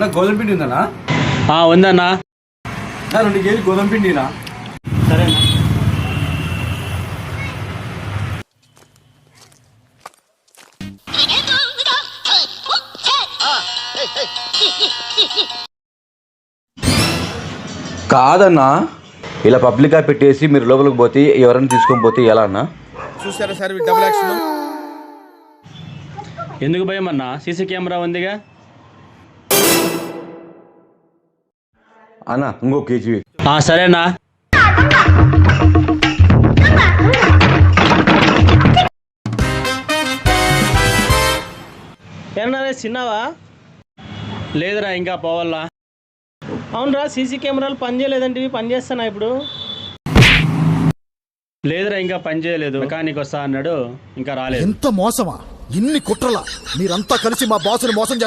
నాకు గోధుమ పిండి ఉందన్నా? ఆ, ఉందన్నా. నా రెండు కేజీ గోధుమ పిండినా? సరేనా. కాదన్నా ఇలా పబ్లిక్గా పెట్టేసి మీరు లోపలికి పోతే ఎవరైనా తీసుకొని పోతే ఎలా అన్నా? చూసారా సార్ డబుల్ యాక్షన్ ఎందుకు భయం అన్నా సీసీ కెమెరా ఉందిగా. అన్న ఇంకో కేజీ ఆ, సరేనా. ఏమన్నా చిన్నావా? లేదురా ఇంకా పోవాలా. అవునరా సీసీ కెమెరాలు పనిచేయలేదంటే పని చేస్తానా ఇప్పుడు? లేదురా ఇంకా పని చేయలేదు. మెకానిక్ వస్తా అన్నాడు ఇంకా రాలేదు. ఎంత మోసమా? ఇన్ని కుట్రలా? మీరంతా కలిసి మా బాసుని మోసం చేస్తారు